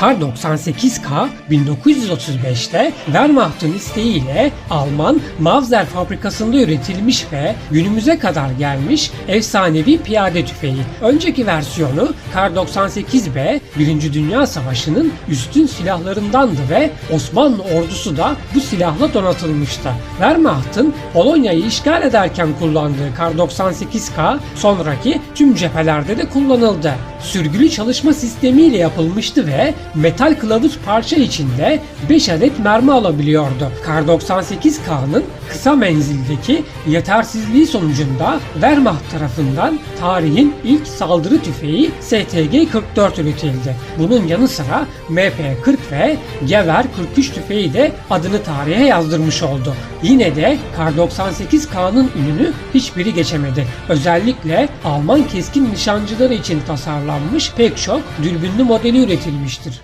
Kar 98K 1935'te Wehrmacht'ın isteğiyle Alman Mauser fabrikasında üretilmiş ve günümüze kadar gelmiş efsanevi piyade tüfeği. Önceki versiyonu Kar 98B 1. Dünya Savaşı'nın üstün silahlarındandı ve Osmanlı ordusu da bu silahla donatılmıştı. Wehrmacht'ın Polonya'yı işgal ederken kullandığı Kar 98K sonraki tüm cephelerde de kullanıldı. Sürgülü çalışma sistemiyle yapılmıştı ve metal kılavuz parça içinde 5 adet mermi alabiliyordu. Kar 98K'nın kısa menzildeki yetersizliği sonucunda Wehrmacht tarafından tarihin ilk saldırı tüfeği STG-44 üretildi. Bunun yanı sıra MP-40 ve Gewehr 43 tüfeği de adını tarihe yazdırmış oldu. Yine de Kar 98K'nın ününü hiçbiri geçemedi. Özellikle Alman keskin nişancıları için tasarlanmış pek çok dürbünlü modeli üretilmiştir.